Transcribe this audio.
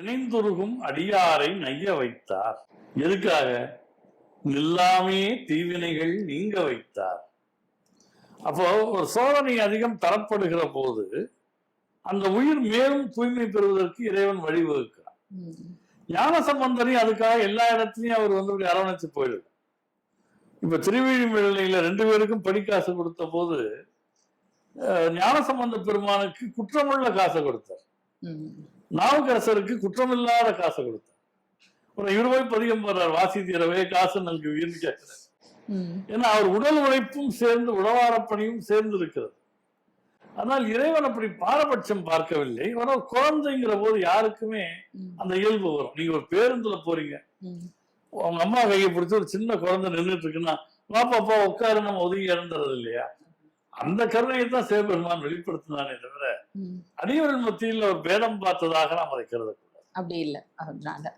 நினைந்துருகும் அடியாரை நைய வைத்தார். எதுக்காக? நில்லாமே தீவினைகள் நீங்க வைத்தார். அப்போ ஒரு சோதனை அதிகம் தரப்படுகிற போது அந்த உயிர் மேலும் தூய்மை பெறுவதற்கு இறைவன் வழிவகுக்கிறார். ஞான சம்பந்தரையும் அதுக்காக எல்லா இடத்துலயும் அவர் வந்து அரவணைச்சு போயிடுது. இப்ப திருவிழிமிழலையில ரெண்டு பேருக்கும் படிக்காசு கொடுத்த போது ஞான சம்பந்த பெருமானுக்கு குற்றமுள்ள காசை கொடுத்தார். நாவுக்கரசருக்கு குற்றமில்லாத காசை கொடுத்தார் ஒரு இருபாய் பதிகம் போடுறார் வாசி தீரவே காசு நன்கு உயிர்னு கேட்கிறார். ஏன்னா அவர் உடல் உழைப்பும் சேர்ந்து உழவாரப்பணியும் சேர்ந்து இருக்கிறது ஆனால் இறைவன் அப்படி பாரபட்சம் பார்க்கவில்லை. ஆனால் குழந்தைங்கிற போது யாருக்குமே அந்த இயல்பு வரும். நீங்க ஒரு பேருந்துல போறீங்க. உங்க அம்மா கையை பிடிச்சி ஒரு சின்ன குழந்தை நின்றுட்டு இருக்குன்னா வாப்பாப்பா உட்காரு நம்ம ஒதுங்கி இறந்துறது இல்லையா? அந்த கருணையை தான் சிவபெருமான் வெளிப்படுத்தினானே தவிர ம். அடியவர்கள் மத்தியில் ஒரு பேதம் பார்த்ததாக நாம் அதை கருதக்கூடாது. அப்படி இல்ல. அதனால.